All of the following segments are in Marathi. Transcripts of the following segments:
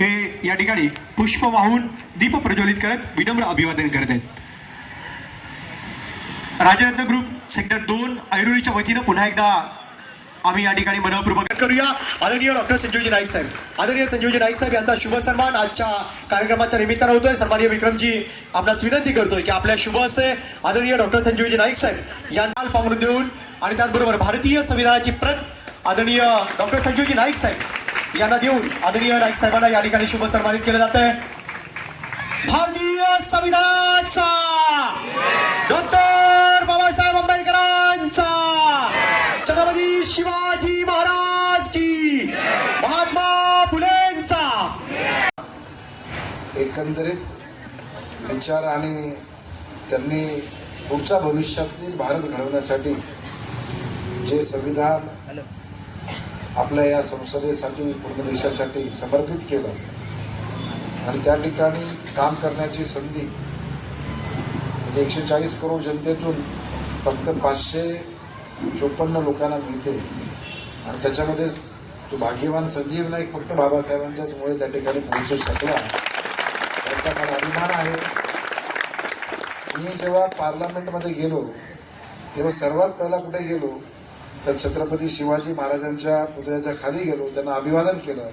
हे या ठिकाणी पुष्प वाहून दीप प्रज्वलित करत विनम्र अभिवादन करत आहेत. राजरत्न ग्रुप सेक्टर दोन ऐरोलीच्या वतीनं पुन्हा एकदा आम्ही या ठिकाणी मनपूर्वक करूया. आदरणीय डॉक्टर संजयजी नाईक साहेब. आदरणीय संजयजी नाईक साहेब यांचा शुभ सन्मान आजच्या कार्यक्रमाच्या निमित्तानं होतोय. सन्माननीय विक्रमजी आपणास विनंती करतोय की आपल्या शुभ असे आदरणीय डॉक्टर संजयजी नाईक साहेब यांना पांघरून देऊन आणि त्याचबरोबर भारतीय संविधानाची प्रत आदरणीय डॉक्टर संजयजी नाईक साहेब. यांना देऊन आदरणीय नाईक साहेबांना या ठिकाणी शुभ सन्मानित केलं जात आहे भारतीय संविधानाचा डॉक्टर बाबासाहेब आंबेडकरांचा छत्रपती शिवाजी महाराज की महात्मा फुलेंचा. एकंदरीत विचार आणि त्यांनी पुढच्या भविष्यातील भारत घडवण्यासाठी जे संविधान आपल्या या संसदेसाठी पूर्ण देशासाठी समर्पित केलं. आणि त्या ठिकाणी काम करण्याची संधी म्हणजे एकशे चाळीस करोड जनतेतून फक्त पाचशे चोपन्न लोकांना मिळते. आणि त्याच्यामध्ये तो भाग्यवान संजीव नाईक फक्त बाबासाहेबांच्याच मुळे त्या ठिकाणी पोहोचू शकला. याचा मला अभिमान आहे. मी जेव्हा पार्लमेंटमध्ये गेलो तेव्हा सर्वात पहिला कुठे गेलो तर छत्रपती शिवाजी महाराजांच्या पुतळ्याच्या खाली गेलो त्यांना अभिवादन केलं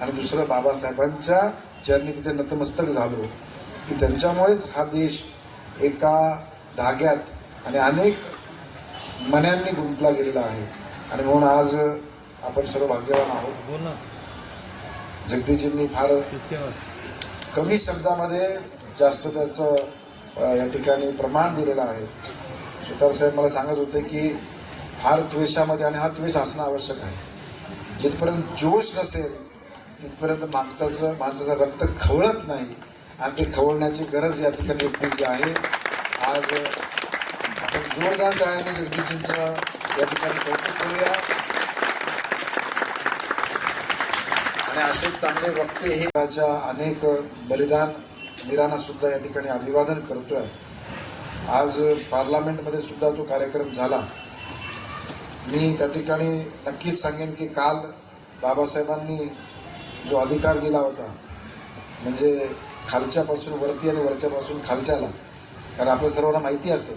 आणि दुसरं बाबासाहेबांच्या चरणी तिथे नतमस्तक झालो. की त्यांच्यामुळेच हा देश एका धाग्यात आणि अनेक मन्यांनी गुंतला गेलेला आहे. आणि म्हणून आज आपण सर्व भाग्यवान आहोत. जगदीशजींनी फार कमी शब्दामध्ये जास्त त्याचं या ठिकाणी प्रमाण दिलेलं आहे. सुतार साहेब मला सांगत होते की फार द्वेषामध्ये आणि हा द्वेष असणं आवश्यक आहे. जिथपर्यंत जोश नसेल तिथपर्यंत मागताचं माणसाचं रक्त खवळत नाही आणि ते खवळण्याची गरज या ठिकाणी जगदीशची आहे आज आपण जोरदार टाळ्याने जगदीशजींचं या ठिकाणी कौतुक करूया. आणि असे चांगले वक्ते हे राजा अनेक बलिदान वीरांना सुद्धा या ठिकाणी अभिवादन करतोय. आज पार्लमेंटमध्ये सुद्धा तो कार्यक्रम झाला. मी त्या ठिकाणी नक्कीच सांगेन की काल बाबासाहेबांनी जो अधिकार दिला होता म्हणजे खालच्यापासून वरती आणि वरच्यापासून खालच्याला कारण आपल्या सर्वांना माहिती असेल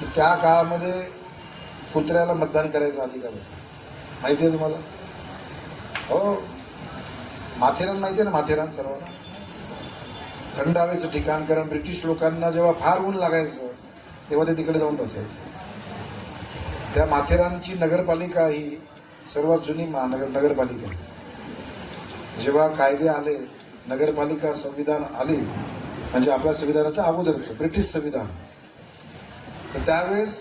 की त्या काळामध्ये कुत्र्याला मतदान करायचा अधिकार होता. माहिती आहे तुम्हाला? हो. माथेरान माहिती आहे ना माथेरान सर्वांना? थंड हवेचं ठिकाण कारण ब्रिटिश लोकांना जेव्हा फार ऊन लागायचं तेव्हा ते तिकडे जाऊन बसायचे. त्या माथेरानची नगरपालिका ही सर्वात जुनी महानगर नगरपालिका आहे. जेव्हा कायदे आले नगरपालिका संविधान आले म्हणजे आपल्या संविधानाच्या अगोदरचं ब्रिटिश संविधान. तर त्यावेळेस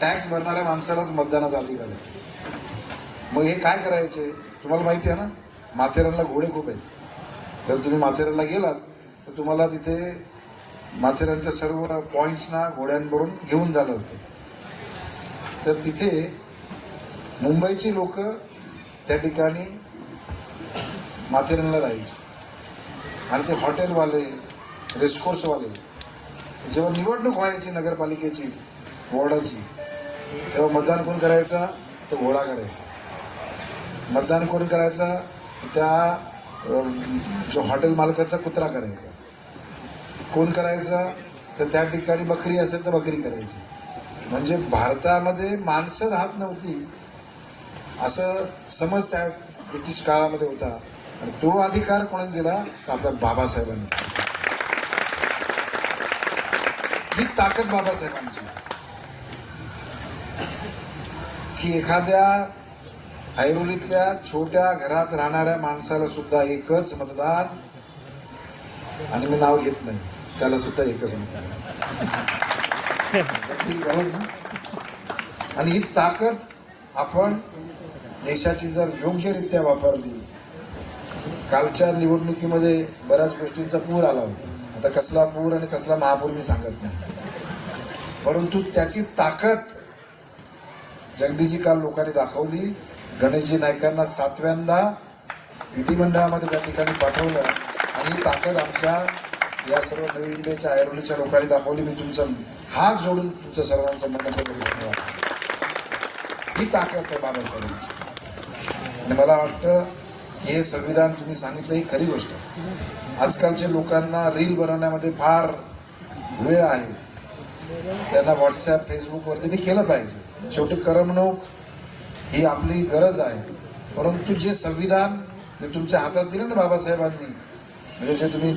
टॅक्स भरणाऱ्या माणसालाच मतदानाचा अधिकार आहे मग हे काय करायचे? तुम्हाला माहिती आहे ना? माथेरानला घोडे खूप आहेत. तर तुम्ही माथेरानला गेलात तर तुम्हाला तिथे माथेरानच्या सर्व पॉईंट्सना घोड्यांवरून घेऊन झालं होतं. तर तिथे मुंबईची लोक त्या ठिकाणी माथेरानला राहायचे. आणि ते हॉटेलवाले रेसकोर्सवाले जेव्हा निवडणूक व्हायची नगरपालिकेची वॉर्डाची तेव्हा मतदान कोण करायचा? तो घोडा करायचा. मतदान कोण करायचा? त्या जो हॉटेल मालकाचा कुत्रा करायचा. कोण करायचा? तर त्या ठिकाणी बकरी असेल तर बकरी करायची. म्हणजे भारतामध्ये माणसं राहत नव्हती. असं समज त्या ब्रिटिश काळामध्ये होता. आणि तो अधिकार कोणी दिला? तर आपल्या बाबासाहेबांनी. ही ताकद बाबासाहेबांची. की एखाद्या ऐरोलीतल्या छोट्या घरात राहणाऱ्या माणसाला सुद्धा एकच मतदान आणि मी नाव घेत नाही. त्याला सुद्धा एकच मतदान. आणि ही ताकद आपण देशाची जर योग्यरित्या वापरली कालच्या निवडणुकीमध्ये बऱ्याच गोष्टींचा पूर आला होता. आता कसला पूर आणि कसला महापूर मी सांगत नाही. परंतु त्याची ताकद जगदीजी काल लोकांनी दाखवली. गणेशजी नाईकांना सातव्यांदा विधिमंडळामध्ये त्या ठिकाणी पाठवलं. आणि ही ताकद आमच्या या सर्व नवी इंडियाच्या आयरोलीच्या लोकांनी दाखवली मी तुमचं हात जोडून तुमच्या सर्वांचं मनपूर्वक धन्यवाद. ही ताकद आहे बाबासाहेबांची आणि मला वाटतं हे संविधान तुम्ही सांगितलं ही खरी गोष्ट आजकालच्या लोकांना रील बनवण्यामध्ये फार वेळ आहे. त्यांना व्हॉट्सॲप फेसबुकवरती ते केलं पाहिजे. शेवटी करमणूक ही आपली गरज आहे. परंतु जे संविधान जे तुमच्या हातात दिलं ना बाबासाहेबांनी म्हणजे जे तुम्ही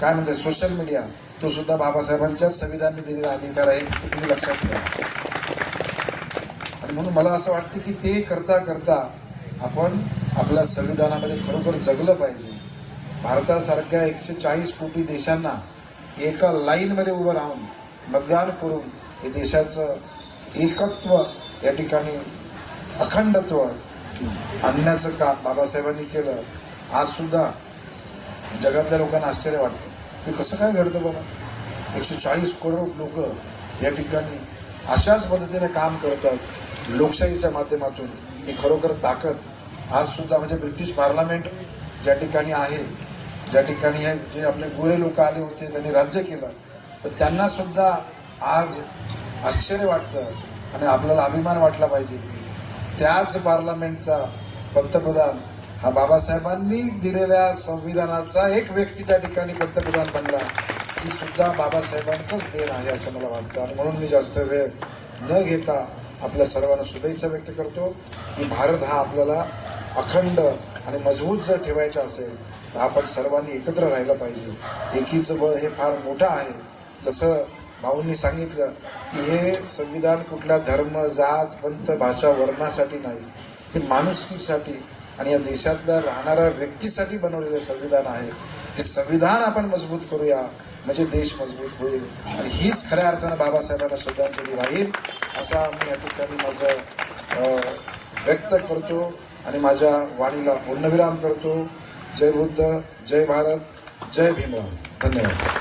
काय म्हणजे सोशल मीडिया तो सुद्धा बाबासाहेबांच्याच संविधानाने दिलेला अधिकार आहे ते तुम्ही लक्षात ठेवा. आणि म्हणून मला असं वाटतं की ते करता करता आपण आपल्या संविधानामध्ये खरोखर जगलं पाहिजे. भारतासारख्या एकशे चाळीस कोटी देशांना एका लाईनमध्ये उभं राहून मतदान करून हे देशाचं एकत्व या ठिकाणी अखंडत्व आणण्याचं काम बाबासाहेबांनी केलं आज सुद्धा जगातल्या लोकांना आश्चर्य वाटतं. हे कसं काय घडतं बाबा एकशे चाळीस करोड लोक या ठिकाणी अशाच पद्धतीने काम करतात लोकशाहीच्या माध्यमातून. ही खरोखर ताकद आज सुद्धा म्हणजे ब्रिटिश पार्लमेंट ज्या ठिकाणी आहे ज्या ठिकाणी हे जे आपले गोरे लोक आले होते त्यांनी राज्य केलं. पण त्यांना सुद्धा आज आश्चर्य वाटतं आणि आपल्याला अभिमान वाटला पाहिजे. त्याच पार्लमेंटचा पंतप्रधान हा बाबासाहेबांनी दिलेल्या संविधानाचा एक व्यक्ती त्या ठिकाणी पंतप्रधान बनला. ती सुद्धा बाबासाहेबांचंच देण आहे असं मला वाटतं. आणि म्हणून मी जास्त वेळ न घेता आपल्या सर्वांना शुभेच्छा व्यक्त करतो की भारत हा आपल्याला अखंड आणि मजबूत जर ठेवायचा असेल तर आपण सर्वांनी एकत्र राहिलं पाहिजे. एकीचं बळ हे फार मोठं आहे. जसं भाऊंनी सांगितलं की हे संविधान कुठल्या धर्म जात पंथ भाषा वर्णासाठी नाही. हे माणुसकीसाठी आणि या देशातल्या राहणाऱ्या व्यक्तीसाठी बनवलेलं संविधान आहे. ते संविधान आपण मजबूत करूया म्हणजे देश मजबूत होईल. आणि हीच खऱ्या अर्थानं बाबासाहेबांना श्रद्धांजली राहील असा मी या ठिकाणी माझं व्यक्त करतो आणि माझ्या वाणीला पूर्णविराम करतो. जय बुद्ध जय भारत जय भीमराव. धन्यवाद.